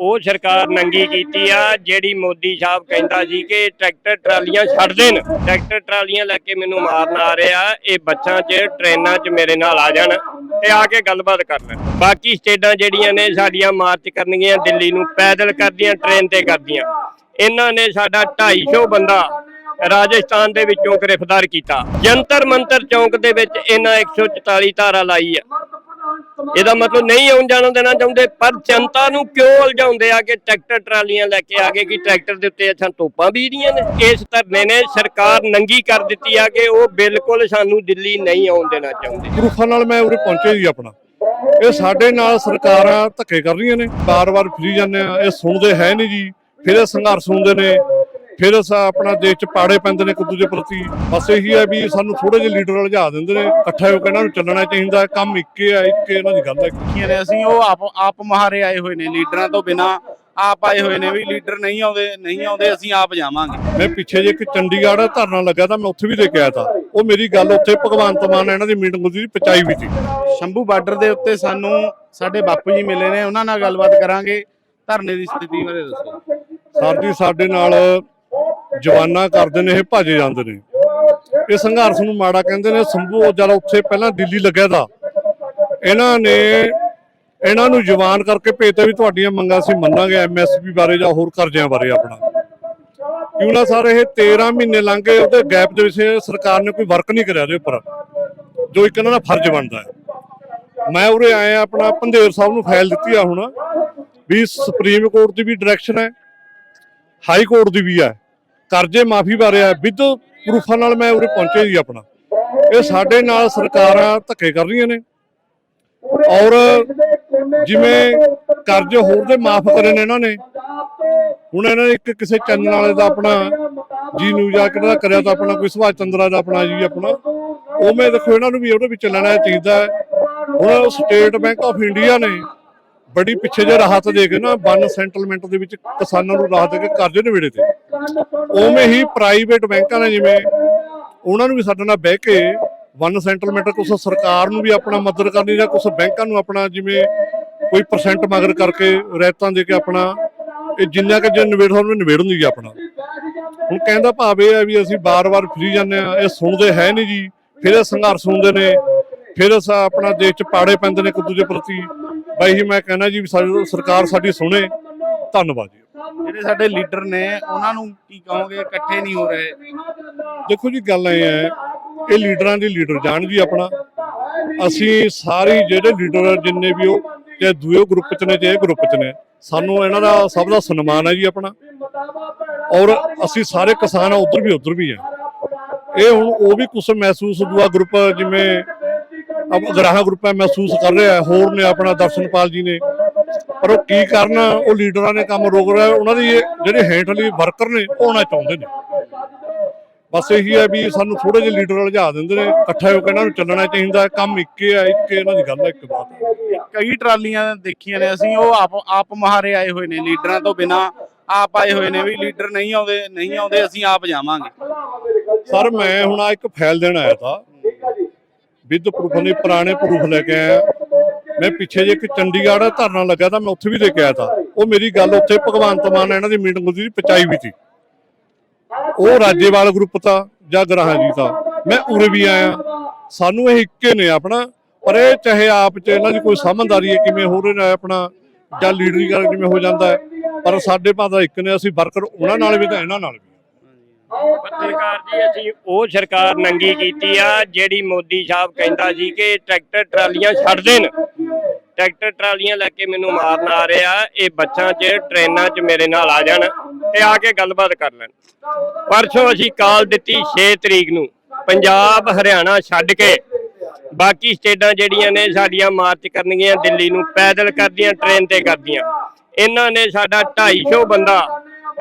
ਉਹ ਸਰਕਾਰ ਨੰਗੀ ਕੀਤੀ ਆ, ਜਿਹੜੀ ਮੋਦੀ ਸਾਹਿਬ ਕਹਿੰਦਾ ਸੀ ਕਿ ਟਰੈਕਟਰ ਟਰਾਲੀਆਂ ਛੱਡ ਦੇਣ। ਟਰੈਕਟਰ ਟਰਾਲੀਆਂ ਲੈ ਕੇ ਮੈਨੂੰ ਮਾਰਨ ਆ ਰਿਹਾ, ਇਹ ਬੱਸਾਂ 'ਚ, ਟ੍ਰੇਨਾਂ 'ਚ ਮੇਰੇ ਨਾਲ ਆ ਜਾਣ ਤੇ ਆ ਕੇ ਗੱਲਬਾਤ ਕਰ ਲੈਣ ਬਾਕੀ ਸਟੇਟਾਂ ਜਿਹੜੀਆਂ ਨੇ ਸਾਡੀਆਂ ਮਾਰਚ ਕਰਨਗੀਆਂ, ਦਿੱਲੀ ਨੂੰ ਪੈਦਲ ਕਰਦੀਆਂ, ਟ੍ਰੇਨ ਤੇ ਕਰਦੀਆਂ। ਇਹਨਾਂ ਨੇ ਸਾਡਾ 250 ਬੰਦਾ ਰਾਜਸਥਾਨ ਦੇ ਵਿੱਚੋਂ ਗ੍ਰਿਫਤਾਰ ਕੀਤਾ। ਜੰਤਰ ਮੰਤਰ ਚੌਂਕ ਦੇ ਵਿੱਚ ਇਹਨਾਂ 144 ਧਾਰਾ ਲਾਈ ਆ। ਇਹਦਾ ਮਤਲਬ ਨਹੀਂ ਆਉਣ ਜਾਣ ਦੇਣਾ ਚਾਹੁੰਦੇ, ਪਰ ਜਨਤਾ ਨੂੰ ਕਿਉਂ ਉਲਝਾਉਂਦੇ ਆ ਕਿ ਟਰੈਕਟਰ, ਟਰਾਲੀਆਂ ਲੈ ਕੇ ਆ ਗਏ ਕਿ ਟਰੈਕਟਰ ਦੇ ਉੱਤੇ ਅਸਾਂ ਤੋਪਾਂ ਬੀਜਦੀਆਂ ਨੇ? ਇਸ ਧਰਨੇ ਨੇ ਸਰਕਾਰ ਨੰਗੀ ਕਰ ਦਿੱਤੀ ਆ ਕਿ ਉਹ ਬਿਲਕੁਲ ਸਾਨੂੰ ਦਿੱਲੀ ਨਹੀਂ ਆਉਣ ਦੇਣਾ ਚਾਹੁੰਦੇ। ਪ੍ਰੂਫਾਂ ਨਾਲ ਮੈਂ ਉਰੇ ਪਹੁੰਚੇ ਜੀ ਆਪਣਾ। ਇਹ ਸਾਡੇ ਨਾਲ ਸਰਕਾਰਾਂ ਧੱਕੇ ਕਰ ਰਹੀਆਂ ਨੇ। ਬਾਰ-ਬਾਰ ਫਰੀ ਜਾਂਦੇ ਆ, ਇਹ ਸੁਣਦੇ ਹੈ ਨਹੀਂ ਜੀ। ਫਿਰ ਇਹ ਸੰਘਰਸ਼ ਹੁੰਦੇ ਨੇ। ਫਿਰ ਅਸਾਂ ਆਪਣਾ ਦੇਸ਼ ਚ ਪਾੜੇ ਪੈਂਦੇ ਨੇ ਇੱਕ ਦੂਜੇ ਪ੍ਰਤੀ। ਬਸ ਇਹੀ ਹੈ ਵੀ ਸਾਨੂੰ ਥੋੜੇ ਜਿਹੇ ਲੀਡਰ ਉਲਝਾ ਦਿੰਦੇ ਨੇ। ਇਕੱਠੇ ਹੋ ਕੇ ਇਹਨਾਂ ਨੂੰ ਚੱਲਣਾ ਚਾਹੀਦਾ ਕੰਮ ਇੱਕੇ ਆ ਇੱਕੇ ਇਹਨਾਂ ਦੀ ਗੱਲ ਹੈ। ਕੀ ਨੇ ਅਸੀਂ ਉਹ ਆਪ ਆਪ ਮਹਾਰੇ ਆਏ ਹੋਏ ਨੇ। ਲੀਡਰਾਂ ਤੋਂ ਬਿਨਾ ਆਪ ਆਏ ਹੋਏ ਨੇ ਵੀ ਲੀਡਰ ਨਹੀਂ ਆਉਂਦੇ ਨਹੀਂ ਆਉਂਦੇ ਅਸੀਂ ਆਪ ਜਾਵਾਂਗੇ। ਮੈਂ ਪਿੱਛੇ ਜੇ ਇੱਕ ਚੰਡੀਗੜ੍ਹ ਧਰਨਾ ਲੱਗਾ ਤਾਂ ਮੈਂ ਉੱਥੇ ਵੀ ਦੇ ਕੇ ਆਇਆ ਤਾਂ। ਉਹ ਮੇਰੀ ਗੱਲ ਉੱਥੇ ਭਗਵੰਤ ਮਾਨ ਇਹਨਾਂ ਦੀ ਮੀਟਿੰਗ ਹੁੰਦੀ ਸੀ ਪਚਾਈ ਵੀ ਸੀ। ਸ਼ੰਭੂ ਬਾਰਡਰ ਦੇ ਉੱਤੇ ਸਾਨੂੰ ਸਾਡੇ ਬਾਪੂ ਜੀ ਮਿਲੇ ਨੇ। ਉਹਨਾਂ ਨਾਲ ਗੱਲਬਾਤ ਕਰਾਂਗੇ। ਧਰਨੇ ਦੀ ਸਥਿਤੀ ਬਾਰੇ ਦੱਸੋ। ਸਰ ਜੀ ਸਾਡੇ ਨਾਲ ਜਵਾਨਾ ਕਰਦੇ ਨੇ, ਇਹ ਭਾਜੇ ਜਾਂਦੇ ਨੇ। ਇਹ ਸੰਘਰਸ਼ ਨੂੰ ਮਾੜਾ ਕਹਿੰਦੇ ਨੇ। ਸੰਭੂ ਜਦ ਉੱਥੇ ਪਹਿਲਾਂ ਦਿੱਲੀ ਲੱਗਿਆ ਦਾ, ਇਹਨਾਂ ਨੇ, ਇਹਨਾਂ ਨੂੰ ਜਵਾਨ ਕਰਕੇ ਭੇਜਤਾ ਵੀ ਤੁਹਾਡੀਆਂ ਮੰਗਾਂ ਅਸੀਂ ਮੰਨਾਂਗੇ ਐਮਐਸਪੀ ਬਾਰੇ ਜਾਂ ਹੋਰ ਕਰਜ਼ਿਆਂ ਬਾਰੇ ਆਪਣਾ। ਕਿਉਂ ਨਾ ਸਰ ਇਹ 13 ਮਹੀਨੇ ਲੰਘ ਗਏ, ਉਹਦੇ ਗੈਪ ਦੇ ਵਿੱਚ ਸਰਕਾਰ ਨੇ ਕੋਈ ਵਰਕ ਨਹੀਂ ਕਰਿਆ ਉਹਦੇ ਉੱਪਰ, ਜੋ ਇੱਕ ਇਹਨਾਂ ਦਾ ਫਰਜ਼ ਬਣਦਾ ਹੈ। ਮੈਂ ਉਰੇ ਆਇਆ, ਆਪਣਾ ਪੰਧੇਰ ਸਾਹਿਬ ਨੂੰ ਫਾਈਲ ਦਿੱਤੀ ਆ ਹੁਣ, ਵੀ ਸੁਪਰੀਮ ਕੋਰਟ ਦੀ ਵੀ ਡਾਇਰੈਕਸ਼ਨ ਹੈ ਹਾਈ ਕੋਰਟ ਦੀ ਵੀ ਹੈ। ਕਰਜ਼ੇ ਮਾਫੀ ਬਾਰੇ ਹੈ ਵਿਦ ਪ੍ਰੂਫਾਂ ਨਾਲ ਮੈਂ ਉਰੇ ਪਹੁੰਚੇ ਜੀ ਆਪਣਾ। ਇਹ ਸਾਡੇ ਨਾਲ ਸਰਕਾਰਾਂ ਧੱਕੇ ਕਰ ਰਹੀਆਂ ਨੇ। ਔਰ ਜਿਵੇਂ ਕਰਜ਼ੇ ਹੋਰ ਦੇ ਮਾਫ ਕਰੇ ਨੇ ਇਹਨਾਂ ਨੇ, ਹੁਣ ਇਹਨਾਂ ਨੇ ਇੱਕ ਕਿਸੇ ਚੈਨਲ ਵਾਲੇ ਦਾ ਆਪਣਾ, ਜੀ ਨਿਊਜ਼ ਆ ਕਿਹੜਾ ਕਰਿਆ ਤਾਂ ਆਪਣਾ, ਕੋਈ ਸੁਭਾਸ਼ ਚੰਦਰਾ ਦਾ ਆਪਣਾ ਜੀ ਆਪਣਾ, ਉਹ ਮੈਂ ਦੇਖੋ ਇਹਨਾਂ ਨੂੰ ਵੀ ਉਹਦੇ ਵਿੱਚ ਲੈਣਾ ਚਾਹੀਦਾ ਹੁਣ ਸਟੇਟ ਬੈਂਕ ਆਫ ਇੰਡੀਆ ਨੇ ਬੜੀ ਪਿੱਛੇ ਜੇ ਰਾਹਤ ਦੇ ਕੇ ਨਾ ਵਨ ਸੈਟਲਮੈਂਟ ਦੇ ਵਿੱਚ ਕਿਸਾਨਾਂ ਨੂੰ ਰਾਹਤ ਦੇ ਕੇ ਕਰਜ਼ੇ ਨਿਬੇੜੇ ਤੇ। ਉਵੇਂ ਹੀ ਪ੍ਰਾਈਵੇਟ ਬੈਂਕਾਂ ਨੇ ਜਿਵੇਂ ਉਹਨਾਂ ਨੂੰ ਵੀ ਸਾਡੇ ਨਾਲ ਬਹਿ ਕੇ ਵਨ ਸੈਟਲਮੈਂਟ ਕੁਛ ਸਰਕਾਰ ਨੂੰ ਵੀ ਆਪਣਾ ਮਦਦ ਕਰਨੀ ਜਾਂ ਕੁਛ ਬੈਂਕਾਂ ਨੂੰ ਆਪਣਾ ਜਿਵੇਂ ਕੋਈ ਪਰਸੈਂਟ ਮਗਰ ਕਰਕੇ ਰੈਤਾਂ ਦੇ ਕੇ ਆਪਣਾ ਇਹ ਜਿੰਨਾ ਕਿ ਜੇ ਨਿਬੇੜ ਹੋਣ ਨਿਬੇੜਨ ਦੀ ਆਪਣਾ। ਹੁਣ ਕਹਿੰਦਾ ਭਾਵ ਇਹ ਹੈ ਵੀ ਅਸੀਂ ਬਾਰ-ਬਾਰ ਫਰੀ ਜਾਂਦੇ ਆ ਇਹ ਸੁਣਦੇ ਹੈ ਨਹੀਂ ਜੀ। ਫਿਰ ਇਹ ਸੰਘਰਸ਼ ਹੁੰਦੇ ਨੇ, ਫਿਰ ਆਪਣਾ ਦੇਸ਼ ਚ ਪਾੜੇ ਪੈਂਦੇ ਨੇ ਇੱਕ ਦੂਜੇ ਪ੍ਰਤੀ। ਬਾਈ ਹੀ ਮੈਂ ਕਹਿੰਦਾ ਜੀ ਸਾਡੀ ਸਰਕਾਰ ਸਾਡੀ ਸੁਣੇ। ਧੰਨਵਾਦ ਜੀ। ਜਿਹੜੇ ਸਾਡੇ ਲੀਡਰ ਨੇ ਉਹਨਾਂ ਨੂੰ ਕੀ ਕਹੋਗੇ? ਇਕੱਠੇ ਨਹੀਂ ਹੋ ਰਹੇ। ਦੇਖੋ ਜੀ ਗੱਲ ਇਹ ਹੈ ਇਹ ਲੀਡਰਾਂ ਦੀ ਲੀਡਰ ਜਾਣ ਜੀ ਆਪਣਾ। ਅਸੀਂ ਸਾਰੇ ਜਿਹੜੇ ਲੀਡਰ ਜਿੰਨੇ ਵੀ ਉਹ ਚਾਹੇ ਦੂਏ ਗਰੁੱਪ ਚ ਨੇ ਚਾਹੇ ਗਰੁੱਪ ਚ ਨੇ ਸਾਨੂੰ ਇਹਨਾਂ ਦਾ ਸਭ ਦਾ ਸਨਮਾਨ ਹੈ ਜੀ ਆਪਣਾ। ਔਰ ਅਸੀਂ ਸਾਰੇ ਕਿਸਾਨ ਆ ਉਧਰ ਵੀ ਉਧਰ ਵੀ ਆ। ਇਹ ਹੁਣ ਉਹ ਵੀ ਕੁਝ ਮਹਿਸੂਸ ਦੂਆ ਗਰੁੱਪ ਜਿਵੇਂ ਅਬ ਗ੍ਰਾਹਾਂ ਗਰੁੱਪ ਮਹਿਸੂਸ ਕਰ ਰਿਹਾ ਹੈ। ਹੋਰ ਨੇ ਆਪਣਾ ਦਰਸ਼ਨਪਾਲ ਜੀ ਨੇ। ਪਰ ਉਹ ਕੀ ਕਰਨ ਉਹ ਲੀਡਰਾਂ ਨੇ ਕੰਮ ਰੋਕ ਰਿਹਾ ਉਹਨਾਂ ਦੀ ਜਿਹੜੇ ਹੇਠਲੀ ਵਰਕਰ ਨੇ ਉਹ ਆਉਣਾ ਚਾਹੁੰਦੇ ਨੇ। ਬਸ ਇਹੀ ਹੈ ਵੀ ਸਾਨੂੰ ਥੋੜੇ ਜਿਹੇ ਲੀਡਰ ਉਲਝਾ ਦਿੰਦੇ ਨੇ ਇਕੱਠੇ ਹੋ ਕੇ ਇਹਨਾਂ ਨੂੰ ਚੱਲਣਾ ਚਾਹੀਦਾ ਕੰਮ ਇੱਕੇ ਆ ਇੱਕੇ ਇਹਨਾਂ ਦੀ ਗੱਲ ਹੈ ਇੱਕ ਬਾਤ। ਕਈ ਟਰਾਲੀਆਂ ਦੇਖੀਆਂ ਨੇ ਅਸੀਂ ਉਹ ਆਪ ਆਪ ਮਹਾਰੇ ਆਏ ਹੋਏ ਨੇ ਲੀਡਰਾਂ ਤੋਂ ਬਿਨਾ ਆਪ ਆਏ ਹੋਏ ਨੇ ਵੀ ਲੀਡਰ ਨਹੀਂ ਆਉਂਦੇ ਨਹੀਂ ਆਉਂਦੇ ਅਸੀਂ ਆਪ ਜਾਵਾਂਗੇ। ਸਰ ਮੈਂ ਹੁਣ ਆ ਇੱਕ ਫਾਈਲ ਦੇਣ ਆਇਆ ਤਾਂ ਵਿਦ ਪ੍ਰੂਫ ਨੇ, ਪੁਰਾਣੇ ਪ੍ਰੂਫ ਲੈ ਕੇ ਆਇਆ। ਮੈਂ ਪਿੱਛੇ ਜੇ ਇੱਕ ਚੰਡੀਗੜ੍ਹ ਧਰਨਾ ਲੱਗਾ ਤਾਂ ਮੈਂ ਉੱਥੇ ਵੀ ਦੇ ਕੇ ਆਇਆ ਤਾਂ। ਉਹ ਮੇਰੀ ਗੱਲ ਉੱਥੇ ਭਗਵੰਤ ਮਾਨ ਇਹਨਾਂ ਦੀ ਮੀਟਿੰਗ ਹੁੰਦੀ ਸੀ, ਪਚਾਈ ਵੀ ਸੀ। ਉਹ ਰਾਜੇਵਾਲ ਗਰੁੱਪ ਤਾਂ, ਜਾਂ ਗਰਾਹਾਂ ਜੀ ਤਾਂ। ਮੈਂ ਉਰੇ ਵੀ ਆਇਆ। ਸਾਨੂੰ ਇਹ ਇੱਕੇ ਨੇ ਆਪਣਾ। ਪਰ ਇਹ ਚਾਹੇ ਆਪ ਚ ਇਹਨਾਂ ਦੀ ਕੋਈ ਸਮਝਦਾਰੀ ਹੈ ਕਿਵੇਂ ਹੋ ਰਿਹਾ ਆਪਣਾ, ਜਾਂ ਲੀਡਰੀ ਕਰ ਕਿਵੇਂ ਹੋ ਜਾਂਦਾ ਪਰ ਸਾਡੇ ਭਾਦਾ ਇੱਕ ਨੇ, ਅਸੀਂ ਵਰਕਰ ਉਹਨਾਂ ਨਾਲ ਵੀ ਤਾਂ ਇਹਨਾਂ ਨਾਲ ਵੀ। ਪੱਤਰਕਾਰ ਜੀ, ਅਸੀਂ ਉਹ ਸਰਕਾਰ ਨੰਗੀ ਕੀਤੀ ਆ, ਜਿਹੜੀ ਮੋਦੀ ਸਾਹਿਬ ਕਹਿੰਦਾ ਸੀ ਕਿ ਟਰੈਕਟਰ ਟਰਾਲੀਆਂ ਛੱਡ ਦੇਣ। ਟਰੈਕਟਰ ਟਰਾਲੀਆਂ ਲੈ ਕੇ ਮੈਨੂੰ ਮਾਰਨ ਆ ਰਿਹਾ ਇਹ ਬੱਸਾਂ 'ਚ, ਟ੍ਰੇਨਾਂ 'ਚ ਮੇਰੇ ਨਾਲ ਆ ਜਾਣ ਤੇ ਆ ਕੇ ਗੱਲਬਾਤ ਕਰ ਲੈਣ। ਪਰਸੋਂ ਅਸੀਂ ਕਾਲ ਦਿੱਤੀ 6 ਤਰੀਕ ਨੂੰ, ਪੰਜਾਬ, ਹਰਿਆਣਾ ਛੱਡ ਕੇ। ਬਾਕੀ ਸਟੇਟਾਂ ਜਿਹੜੀਆਂ ਨੇ ਸਾਡੀਆਂ ਮਾਰਚ ਕਰਨਗੀਆਂ, ਦਿੱਲੀ ਨੂੰ ਪੈਦਲ ਕਰਦੀਆਂ, ਟ੍ਰੇਨ ਤੇ ਕਰਦੀਆਂ। ਇਹਨਾਂ ਨੇ ਸਾਡਾ 250 ਬੰਦਾ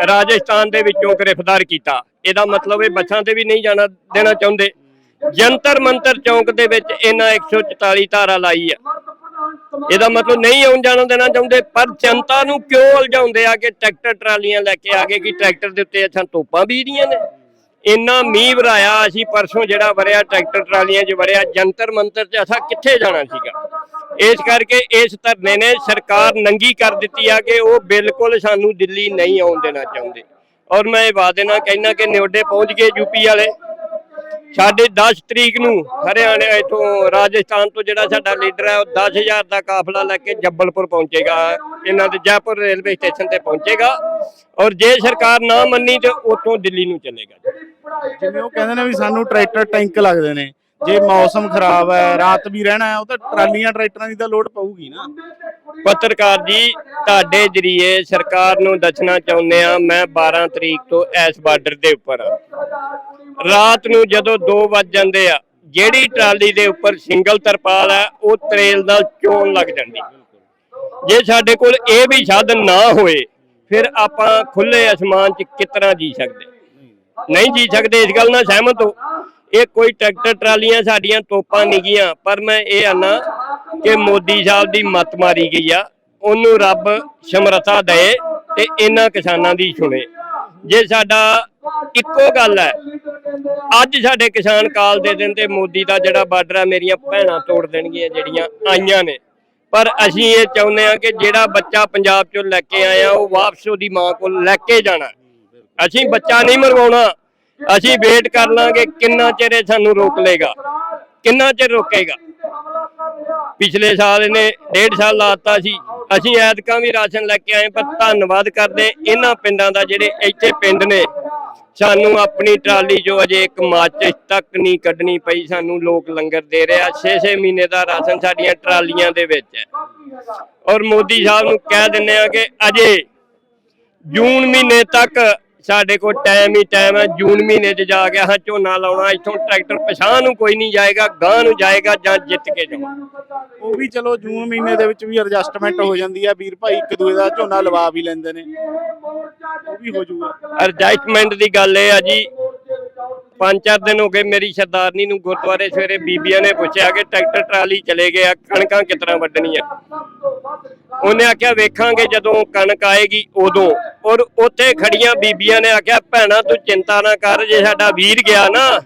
ਰਾਜਸਥਾਨ ਦੇ ਵਿੱਚੋਂ ਗ੍ਰਿਫਤਾਰ ਕੀਤਾ। ਇਹਦਾ ਮਤਲਬ ਇਹ ਬੱਸਾਂ ਤੇ ਵੀ ਨਹੀਂ ਜਾਣਾ ਦੇਣਾ ਚਾਹੁੰਦੇ। ਜੰਤਰ ਮੰਤਰ ਚੌਂਕ ਦੇ ਵਿੱਚ ਇਹਨਾਂ 144 ਧਾਰਾ ਲਾਈ ਆ। ਇਹਦਾ ਮਤਲਬ ਨਹੀਂ ਆਉਣ ਜਾਣ ਦੇਣਾ ਚਾਹੁੰਦੇ, ਪਰ ਜਨਤਾ ਨੂੰ ਕਿਉਂ ਉਲਝਾਉਂਦੇ ਆ ਕਿ ਟਰੈਕਟਰ ਟਰਾਲੀਆਂ ਲੈ ਕੇ ਆ ਗਏ ਕਿ ਟਰੈਕਟਰ ਦੇ ਉੱਤੇ ਅਸਾਂ ਤੋਪਾਂ ਬੀਜਦੀਆਂ ਨੇ? ਇੰਨਾ ਮੀਂਹ ਵਰਾਇਆ, ਅਸੀਂ ਪਰਸੋਂ ਜਿਹੜਾ ਵਰਿਆ ਟਰੈਕਟਰ ਟਰਾਲੀਆਂ 'ਚ ਵਰਿਆ, ਜੰਤਰ ਮੰਤਰ 'ਚ ਅਸਾਂ ਕਿੱਥੇ ਜਾਣਾ ਸੀਗਾ? ਇਸ ਕਰਕੇ ਇਸ ਧਰਨੇ ਨੇ ਸਰਕਾਰ ਨੰਗੀ ਕਰ ਦਿੱਤੀ ਆ ਕਿ ਉਹ ਬਿਲਕੁਲ ਸਾਨੂੰ ਦਿੱਲੀ ਨਹੀਂ ਆਉਣ ਦੇਣਾ ਚਾਹੁੰਦੇ। ਔਰ ਮੈਂ ਇਹ ਵਾਅਦੇ ਨਾਲ ਕਹਿਣਾ ਕਿ ਨਿਓਡੇ ਪਹੁੰਚ ਗਏ ਯੂਪੀ ਵਾਲੇ। ਸਾਡੇ 10 ਤਰੀਕ ਨੂੰ ਹਰਿਆਣੇ ਇਥੋਂ ਰਾਜਸਥਾਨ ਤੋਂ ਜਿਹੜਾ ਸਾਡਾ ਲੀਡਰ ਹੈ, ਉਹ 10000 ਦਾ ਕਾਫਲਾ ਲੈ ਕੇ ਜੱਬਲਪੁਰ ਪਹੁੰਚੇਗਾ। ਇਹਨਾਂ ਦੇ ਜੈਪੁਰ ਰੇਲਵੇ ਸਟੇਸ਼ਨ ਤੇ ਪਹੁੰਚੇਗਾ। ਔਰ ਜੇ ਸਰਕਾਰ ਨਾ ਮੰਨੀ ਤੇ ਉੱਥੋਂ ਦਿੱਲੀ ਨੂੰ ਚਲੇਗਾ। ਜਿਵੇਂ ਉਹ ਕਹਿੰਦੇ ਨੇ ਵੀ ਸਾਨੂੰ ਟਰੈਕਟਰ ਟੈਂਕ ਲੱਗਦੇ ਨੇ। ਜੇ ਮੌਸਮ ਖਰਾਬ ਹੈ, ਰਾਤ ਵੀ ਰਹਿਣਾ ਹੈ, ਉਹ ਤਾਂ ਟਰਾਲੀਆਂ ਟਰੈਕਟਰਾਂ ਦੀ ਤਾਂ ਲੋਡ ਪਊਗੀ ਨਾ। ਪੱਤਰਕਾਰ ਜੀ, ਤੁਹਾਡੇ ਜਰੀਏ ਸਰਕਾਰ ਨੂੰ ਦੱਸਣਾ ਚਾਹੁੰਦੇ ਆ ਮੈਂ 12 ਤਰੀਕ ਤੋਂ ਇਸ ਬਾਰਡਰ ਦੇ ਉੱਪਰ ਆ ਰਾਤ ਨੂੰ ਜਦੋਂ 2 ਵੱਜ ਜਾਂਦੇ ਆ, ਜਿਹੜੀ ਟਰਾਲੀ ਦੇ ਉੱਪਰ ਸਿੰਗਲ ਤਰਪਾਲ ਹੈ, ਉਹ ਤਰੇਲ ਨਾਲ ਚੋਣ ਲੱਗ ਜਾਂਦੀ। ਜੇ ਸਾਡੇ ਕੋਲ ਇਹ ਵੀ ਸਾਧਨ ਨਾ ਹੋਏ, ਫਿਰ ਆਪਾਂ ਖੁੱਲੇ ਅਸਮਾਨ 'ਚ ਕਿਤਨਾ ਜੀ ਸਕਦੇ? ਨਹੀਂ ਜੀ ਸਕਦੇ, ਇਸ ਗੱਲ ਨਾਲ ਸਹਿਮਤ ਹੋ। ਇਹ ਕੋਈ ਟਰੈਕਟਰ ਟਰਾਲੀਆਂ ਸਾਡੀਆਂ ਤੋਪਾਂ ਨਹੀਂ ਗੀਆਂ ਪਰ ਮੈਂ ਇਹ ਆਨਾ ਕਿ ਮੋਦੀ ਸਾਹਿਬ ਦੀ ਮੱਤ ਮਾਰੀ ਗਈ ਆ, ਉਹਨੂੰ ਰੱਬ ਸਮਰੱਥਾ ਦੇ ਤੇ ਇਹਨਾਂ ਕਿਸਾਨਾਂ ਦੀ ਸੁਣੇ। ਜੇ ਸਾਡਾ ਇੱਕੋ ਗੱਲ ਹੈ, ਅੱਜ ਸਾਡੇ ਕਿਸਾਨ ਕਾਲ ਦੇ ਦਿਨ ਤੇ ਮੋਦੀ ਦਾ ਜਿਹੜਾ ਬਾਰਡਰ ਆ, ਮੇਰੀਆਂ ਭੈਣਾਂ ਤੋੜ ਦੇਣਗੀਆਂ ਜਿਹੜੀਆਂ ਆਈਆਂ ਨੇ। ਪਰ ਅਸੀਂ ਇਹ ਚਾਹੁੰਦੇ ਆ ਕਿ ਜਿਹੜਾ ਬੱਚਾ ਪੰਜਾਬ ਚੋਂ ਲੈ ਕੇ ਆਇਆ, ਉਹ ਵਾਪਸ ਉਹਦੀ ਮਾਂ ਕੋਲ ਲੈ ਕੇ ਜਾਣਾ। ਅਸੀਂ ਬੱਚਾ ਨਹੀਂ ਮਰਵਾਉਣਾ ਅਸੀਂ ਵੇਟ ਕਰ ਲਾਂਗੇ ਕਿੰਨਾ ਚਿਰ ਇਹ ਸਾਨੂੰ ਰੋਕ ਲੇਗਾ ਕਿੰਨਾ ਚਿਰ ਰੋਕੇਗਾ। ਪਿਛਲੇ ਸਾਲ ਇਹਨੇ ਡੇਢ ਸਾਲ ਲਾਤਾ ਸੀ। ਅਸੀਂ ਐਤਕਾਂ ਵੀ ਰਾਸ਼ਨ ਲੈ ਕੇ ਆਏ ਪਰ ਧੰਨਵਾਦ ਕਰਦੇ ਇਹਨਾਂ ਪਿੰਡਾਂ ਦਾ ਜਿਹੜੇ ਇੱਥੇ ਪਿੰਡ ਨੇ। ਸਾਨੂੰ ਆਪਣੀ ਟਰਾਲੀ ਜੋ ਅਜੇ ਇੱਕ ਮਾਚਿਸ ਤੱਕ ਨਹੀਂ ਕੱਢਣੀ ਪਈ। ਸਾਨੂੰ ਲੋਕ ਲੰਗਰ ਦੇ ਰਿਹਾ 6-6 ਮਹੀਨੇ ਦਾ ਰਾਸ਼ਨ ਸਾਡੀਆਂ ਟਰਾਲੀਆਂ ਦੇ ਵਿੱਚ ਹੈ। ਔਰ ਮੋਦੀ ਸਾਹਿਬ ਨੂੰ ਕਹਿ ਦਿੰਦੇ ਆ ਕਿ ਅਜੇ ਜੂਨ ਮਹੀਨੇ ਤੱਕ ਸਾਡੇ ਕੋਲ ਟਾਈਮ ਹੀ ਟਾਈਮ ਹੈ ਜੂਨ ਮਹੀਨੇ 'ਚ ਜਾ ਕੇ ਹਾਂ ਝੋਨਾ ਲਾਉਣਾ ਇੱਥੋਂ ਟਰੈਕਟਰ ਪਛਾਣ ਨੂੰ ਕੋਈ ਨਹੀਂ ਜਾਏਗਾ ਗਾਂ ਨੂੰ ਜਾਏਗਾ ਜਾਂ ਜਿੱਤ ਕੇ ਜਾਊਗਾ ਉਹ ਵੀ ਚਲੋ ਜੂਨ ਮਹੀਨੇ ਦੇ ਵਿੱਚ ਵੀ ਐਡਜਸਟਮੈਂਟ ਹੋ ਜਾਂਦੀ ਆ ਵੀਰ ਭਾਈ ਇੱਕ ਦੂਏ ਦਾ ਝੋਨਾ ਲਵਾ ਵੀ ਲੈਂਦੇ ਨੇ। ਉਹ ਵੀ ਹੋ ਜਾਊਗਾ ਐਡਜਸਟਮੈਂਟ ਦੀ ਗੱਲ ਇਹ ਆ ਜੀ ਪੰਜ ਚਾਰ ਦਿਨ ਹੋ ਗਏ ਮੇਰੀ ਸਰਦਾਰਨੀ ਨੂੰ ਗੁਰਦੁਆਰੇ ਸਵੇਰੇ ਬੀਬੀਆਂ ਨੇ ਪੁੱਛਿਆ ਕਿ ਟਰੈਕਟਰ, ਟਰਾਲੀ ਚਲੇ ਗਏ ਆ, ਕਣਕਾਂ ਕਿਤਨਾ ਵੱਢਣੀਆਂ? ਉਹਨੇ ਆਖਿਆ, ਵੇਖਾਂਗੇ ਜਦੋਂ ਕਣਕ ਆਏਗੀ ਉਦੋਂ। ਔਰ ਉੱਥੇ ਖੜੀਆਂ ਬੀਬੀਆਂ ਨੇ ਆਖਿਆ, ਭੈਣਾ, ਤੂੰ ਚਿੰਤਾ ਨਾ ਕਰ, ਜੇ ਸਾਡਾ ਵੀਰ ਗਿਆ ਨਾ,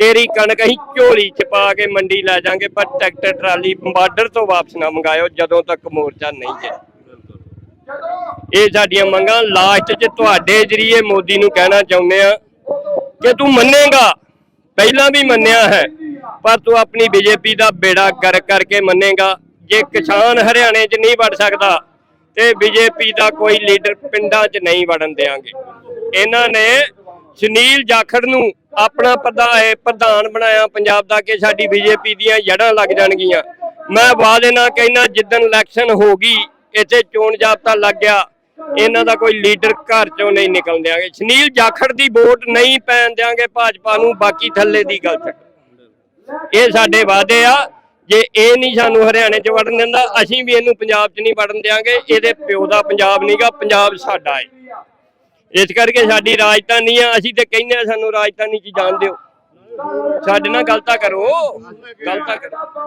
ਤੇਰੀ ਕਣਕ ਅਸੀਂ ਝੋਲੀ ਚ ਪਾ ਕੇ ਮੰਡੀ ਲੈ ਜਾਾਂਗੇ, ਪਰ ਟਰੈਕਟਰ, ਟਰਾਲੀ ਬਾਰਡਰ ਤੋਂ ਵਾਪਸ ਨਾ ਮੰਗਾਇਓ, ਜਦੋਂ ਤੱਕ ਮੋਰਚਾ ਨਹੀਂ ਚੱਲੇ ਇਹ ਸਾਡੀਆਂ ਮੰਗਾਂ ਲਾਸਟ 'ਚ ਤੁਹਾਡੇ ਜਰੀਏ ਮੋਦੀ ਨੂੰ ਕਹਿਣਾ ਚਾਹੁੰਦੇ ਆ। ਕਿ ਤੂੰ ਮੰਨੇਗਾ, ਪਹਿਲਾਂ ਵੀ ਮੰਨਿਆ ਹੈ, ਪਰ ਤੂੰ ਆਪਣੀ ਬੀਜੇਪੀ ਦਾ ਬੇੜਾ ਗਰ ਕਰਕੇ ਮੰਨੇਗਾ। ਜੇ ਕਿਸਾਨ ਹਰਿਆਣੇ 'ਚ ਨਹੀਂ ਵੜ ਸਕਦਾ, ਤੇ ਬੀਜੇਪੀ ਦਾ ਕੋਈ ਲੀਡਰ ਪਿੰਡਾਂ 'ਚ ਨਹੀਂ ਵੜਨ ਦੇਾਂਗੇ ਇਹਨਾਂ ਨੇ ਸੁਨੀਲ ਜਾਖੜ ਨੂੰ ਆਪਣਾ ਪ੍ਰਧਾਨ ਪ੍ਰਧਾਨ ਬਣਾਇਆ ਪੰਜਾਬ ਦਾ, ਕਿ ਸਾਡੀ ਬੀਜੇਪੀ ਦੀਆਂ ਜੜ੍ਹਾਂ ਲੱਗ ਜਾਣਗੀਆਂ। ਮੈਂ ਵਾਅਦੇ ਨਾਲ ਕਹਿਣਾ ਜਿੱਦਣ ਇਲੈਕਸ਼ਨ ਹੋ ਗਈ, ਇੱਥੇ ਚੋਣ ਜਾਬਤਾ ਲੱਗ ਗਿਆ। ਇਹਨਾਂ ਦਾ ਕੋਈ ਲੀਡਰ ਘਰ ਚੋਂ ਨਹੀਂ ਨਿਕਲ ਦਿਆਂਗੇ। ਸੁਨੀਲ ਜਾਖੜ ਦੀ ਵੋਟ ਨਹੀਂ ਪੈਣ ਦਿਆਂਗੇ ਭਾਜਪਾ ਨੂੰ, ਬਾਕੀ ਥੱਲੇ ਦੀ ਗੱਲ ਛੱਡ। ਇਹ ਸਾਡੇ ਵਾਅਦੇ ਆ। ਜੇ ਇਹ ਨਹੀਂ ਸਾਨੂੰ ਹਰਿਆਣੇ 'ਚ ਵੜਨ ਦਿੰਦਾ, ਅਸੀਂ ਵੀ ਇਹਨੂੰ ਪੰਜਾਬ 'ਚ ਨਹੀਂ ਵੜਨ ਦਿਆਂਗੇ। ਇਹਦੇ ਪਿਓ ਦਾ ਪੰਜਾਬ ਨਹੀਂਗਾ ਪੰਜਾਬ ਸਾਡਾ ਏ। ਇਸ ਕਰਕੇ ਸਾਡੀ ਰਾਜਧਾਨੀ ਆ। ਅਸੀਂ ਤੇ ਕਹਿੰਦੇ ਆ ਸਾਨੂੰ ਰਾਜਧਾਨੀ 'ਚ ਜਾਣ ਦਿਓ। ਸਾਡੇ ਨਾਲ ਗਲਤਾ ਕਰੋ। ਗਲਤਾ ਕਰੋ।